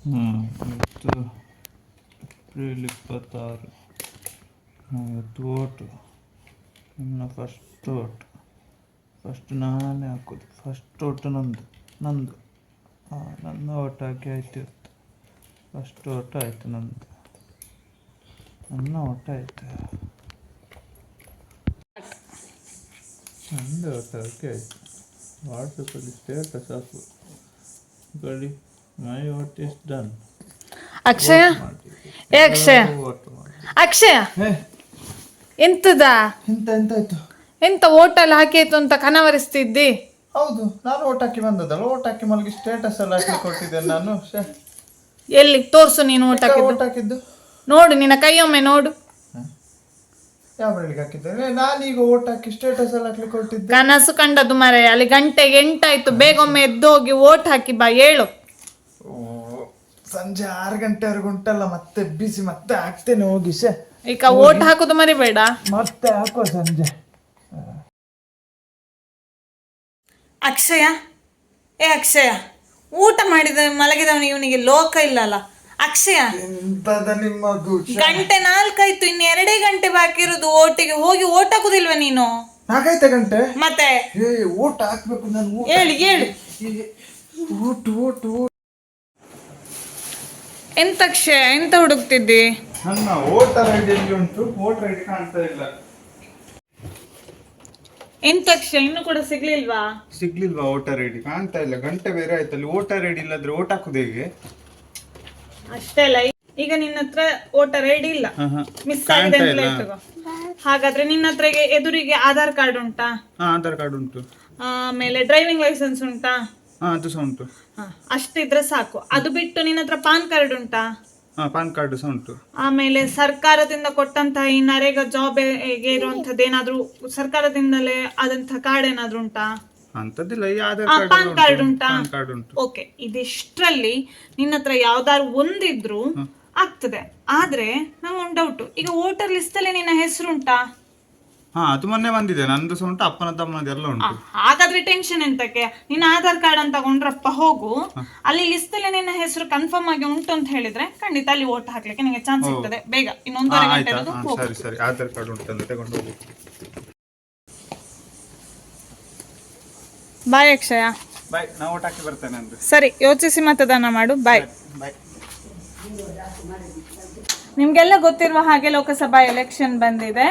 ಇವತ್ತು ಏಪ್ರಿಲ್ ಇಪ್ಪತ್ತಾರು ಇವತ್ತು ಓಟು ನನ್ನ ಫಸ್ಟ್ ಓಟು ಫಸ್ಟ್ ನಾನೇ ಹಾಕೋದು ಫಸ್ಟ್ ಓಟು ನಂದು ನಂದು ನನ್ನ ಓಟ್ ಹಾಕಿ ಆಯ್ತು ಇವತ್ತು ಫಸ್ಟ್ ಓಟ್ ಆಯಿತು ನಂದು ನನ್ನ ಓಟ ಆಯಿತು ನಂದು ಓಟ ಹಾಕಿ ಆಯಿತು ವಾಟ್ಸಪ್ಪಲ್ಲಿ ಸ್ಟೇಟಸ್ ಹಾಕು ಗಡಿ my what is done Akshaya? ಏ ಅಕ್ಷಯ? ಅಕ್ಷಯ? ಎಂತದ ಎಂತ ಎಂತ ಆಯ್ತು. ಎಂತ ಓಟಲ್ಲಿ ಹಾಕಿತ್ತು ಅಂತ ಕನವರಿಸ್ತಿದ್ದಿ? ಹೌದು. ನಾನು ಓಟ್ ಹಾಕಿ ಬಂದದಲ್ಲ ಓಟ್ ಹಾಕಿ ಮಲಗಿ ಸ್ಟೇಟಸ್ ಎಲ್ಲ ಹಾಕಿ ಕೊಟ್ಟಿದ್ದೇನೆ ನಾನು. ಶ್ಯೆ. ಎಲ್ಲಿ ತೋರಿಸು ನೀನು ಓಟ್ ಹಾಕಿದ್ದು ಓಟ್ ಹಾಕಿದ್ದು? ನೋಡು ನಿನ್ನ ಕೈಯೊಮ್ಮೆ ನೋಡು. ಯಾವ ಬೆಳಿಗ್ಗೆ ಹಾಕಿದ್ದೇನೆ ನಾನೀಗ ಓಟ್ ಹಾಕಿ ಸ್ಟೇಟಸ್ ಎಲ್ಲ ಹಾಕಿ ಕೊಟ್ಟಿದ್ದೆ. ಕನಸು ಕಂಡದ್ದು ಮರೆ ಅಲ್ಲಿ ಗಂಟೆಗೆ ಎಂಟಾಯ್ತು. ಬೇಗ ಒಮ್ಮೆ ಎದ್ದು ಹೋಗಿ ಓಟ್ ಹಾಕಿ ಬಾ ಹೇಳು. ಸಂಜೆ ಆರು ಗಂಟೆವರೆಗೆ ಉಂಟಲ್ಲ ಮತ್ತೆ ಬಿಸಿ ಮತ್ತೆ ಹಾಕ್ತೇನೆ ಹೋಗಿ ಈಗ ಓಟ್ ಹಾಕೋದು ಮರಿಬೇಡ. ಮತ್ತೆ ಹಾಕೋ ಸಂಜೆ. ಅಕ್ಷಯ ಏ ಅಕ್ಷಯ ಊಟ ಮಾಡಿದ ಮಲಗಿದವನು ಇವನಿಗೆ ಲೋಕ ಇಲ್ಲಲ್ಲ. ಅಕ್ಷಯ ಎಂತದ ನಿಮ್ಮದು ಗಂಟೆ ನಾಲ್ಕಾಯ್ತು ಇನ್ನು ಎರಡೇ ಗಂಟೆ ಬಾಕಿ ಇರೋದು ಓಟಿಗೆ ಹೋಗಿ ಓಟ್ ಹಾಕುದಿಲ್ವ ನೀನು? ನಾಲ್ಕಾಯ್ತ ಗಂಟೆ? ಮತ್ತೆ? ಏ ಓಟ್ ಹಾಕ್ಬೇಕು ನಾನು ಓಟ್ ಹೇಳಿ ಹೇಳಿ. ಓಟ್ ಓಟ್ ಓಟ್ ಎಂತ ಅಕ್ಷಯ ಎಂತ ಹುಡುಕ್ತಿದ್ದಿ? ನನ್ನ ವೋಟರ್ ಎಲ್ಲಿ ಉಂಟು ವೋಟರ್ ಕಾಣ್ತಾ ಇಲ್ಲ. ಎಂತ ಅಕ್ಷಯ ಇನ್ನು ಕೂಡ ಸಿಗ್ಲಿಲ್ವಾ? ಸಿಗ್ಲಿಲ್ವಾ ವೋಟರ್ ಐಡಿ ಕಾಣ್ತಾ ಇಲ್ಲ ಗಂಟೆ ಬೇರೆ ಆಯ್ತಲ್ಲಿ ವೋಟರ್ ಐಡಿ ಇಲ್ಲದ್ರೆ ವೋಟ್ ಹಾಕುದು ಹೇಗೆ? ಅಷ್ಟೇ ಅಲ್ಲ ಈಗ ನಿನ್ನ ಹತ್ರ ವೋಟರ್ ಐಡಿ ಇಲ್ಲ. ಮಿಸ್ ಆಗಿದೆ ಅಂತ ಇಟ್ಕೋ. ಹಾಗಾದ್ರೆ ನಿನ್ನ ಹತ್ರ ಎದುರಿಗೆ ಆಧಾರ್ ಕಾರ್ಡ್ ಉಂಟಾ? ಹಾ ಆಧಾರ್ ಕಾರ್ಡ್ ಉಂಟು. ಆಮೇಲೆ ಡ್ರೈವಿಂಗ್ ಲೈಸೆನ್ಸ್ ಉಂಟಾ? ಹಾ ಅದು ಸಹ ಉಂಟು. ಅಷ್ಟಿದ್ರೆ ಸಾಕು. ಅದು ಬಿಟ್ಟು ನಿನ್ನ ಹತ್ರ ಪಾನ್ ಕಾರ್ಡ್ ಉಂಟಾ? ಹಾ ಪಾನ್ ಕಾರ್ಡ್ ಸಹ ಉಂಟು. ಆಮೇಲೆ ಸರ್ಕಾರದಿಂದ ಕೊಟ್ಟಂತಹ ಈ ನರೇಗಾ ಜಾಬ್ ಇರುವಂತದ್ದು ಏನಾದ್ರೂ ಸರ್ಕಾರದಿಂದಲೇ ಆದಂತಹ ಕಾರ್ಡ್ ಏನಾದ್ರೂ ಉಂಟಾ? ಅಂತದಿಲ್ಲ ಈ ಆಧಾರ್ ಆ, ಕಾರ್ಡ್ ಪಾನ್ ಕಾರ್ಡ್ ಉಂಟಾ? ಪಾನ್ ಕಾರ್ಡ್ ಉಂಟು. ಓಕೆ ಇದಿಷ್ಟರಲ್ಲಿ ನಿನ್ನ ಹತ್ರ ಯಾವ್ದಾದ್ರು ಒಂದಿದ್ರು ಆಗ್ತದೆ. ಆದ್ರೆ ನಂಗೊಂದು ಡೌಟ್ ಈಗ ವೋಟರ್ ಲಿಸ್ಟ್ ಅಲ್ಲಿ ನಿನ್ನ ಹೆಸರು ಉಂಟಾ? ಹಾ ಅದು ಮೊನ್ನೆ ಬಂದಿದೆ. ನಂದು ಸಹ ಉಂಟು ಅಪ್ಪನ ಎಲ್ಲ ಆ, ಉಂಟು ಹಾಗಾದ್ರೆ ಟೆನ್ಷನ್ ಎಂತಕ್ಕೆ? ನಿನ್ನ ಆಧಾರ್ ಕಾರ್ಡ್ ಅಂತ ತಗೊಂಡ್ರಪ್ಪ ಹೋಗು. ಅಲ್ಲಿ ಲಿಸ್ಟ್ ಅಲ್ಲಿ ನಿನ್ನ ಹೆಸರು ಕನ್ಫರ್ಮ್ ಆಗಿ ಉಂಟು ಅಂತ ಹೇಳಿದ್ರೆ ಖಂಡಿತ ಅಲ್ಲಿ ವೋಟ್ ಹಾಕ್ಲಿಕ್ಕೆ ನಿಮಗೆ ಚಾನ್ಸ್ ಸಿಗ್ತದೆ ಬೇಗ ಇನ್ನೊಂದು ಇನ್ನೊಂದೂವರೆ ಗಂಟೆ ಇರೋದು ಹೋಗು. ಸರಿ ಸರಿ. ಆಧಾರ್ ಕಾರ್ಡ್ ಉಂಟು ಅಂದ್ರೆ ತಗೊಂಡು ಹೋಗು. ಬಾಯ್ ಅಕ್ಷಯ. ಬಾಯ್ ನಾವು ಓಟ್ ಹಾಕಿ ಬರ್ತೇನೆ ಅಂದ್ರೆ. ಸರಿ ಯೋಚಿಸಿ ಮತದಾನ ಮಾಡು. ಬಾಯ್ ಬಾಯ್ ನಿಮ್ಗೆಲ್ಲ ಗೊತ್ತಿರುವ ಹಾಗೆ ಲೋಕಸಭಾ ಎಲೆಕ್ಷನ್ ಬಂದಿದೆ.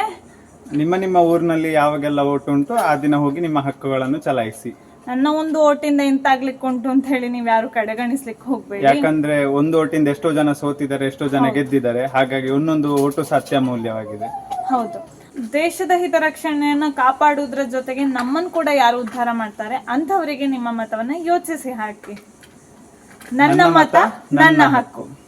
ನಿಮ್ಮ ನಿಮ್ಮ ಊರಿನಲ್ಲಿ ಯಾವಾಗೆಲ್ಲ ಓಟು ಉಂಟು ಆ ದಿನ ಹೋಗಿ ನಿಮ್ಮ ಹಕ್ಕುಗಳನ್ನು ಚಲಾಯಿಸಿ. ನನ್ನ ಒಂದು ಓಟಿಂದ ಇಂತಾಗ್ಲಿಕ್ಕೆ ಉಂಟು ಅಂತ ಹೇಳಿ ನೀವು ಯಾರು ಕಡೆಗಣಿಸ್ಲಿಕ್ಕೆ ಹೋಗ್ಬೇಡಿ. ಯಾಕಂದ್ರೆ ಒಂದು ಓಟಿಂದ ಎಷ್ಟೋ ಜನ ಸೋತಿದ್ದಾರೆ ಎಷ್ಟೋ ಜನ ಗೆದ್ದಿದ್ದಾರೆ ಹಾಗಾಗಿ ಒಂದೊಂದು ಓಟು ಸತ್ಯ ಮೌಲ್ಯವಾಗಿದೆ. ಹೌದು. ದೇಶದ ಹಿತರಕ್ಷಣೆಯನ್ನ ಕಾಪಾಡುವುದರ ಜೊತೆಗೆ ನಮ್ಮನ್ನು ಕೂಡ ಯಾರು ಉದ್ಧಾರ ಮಾಡ್ತಾರೆ ಅಂಥವರಿಗೆ ನಿಮ್ಮ ಮತವನ್ನ ಯೋಚಿಸಿ ಹಾಕಿ. ನನ್ನ ಮತ ನನ್ನ ಹಕ್ಕು.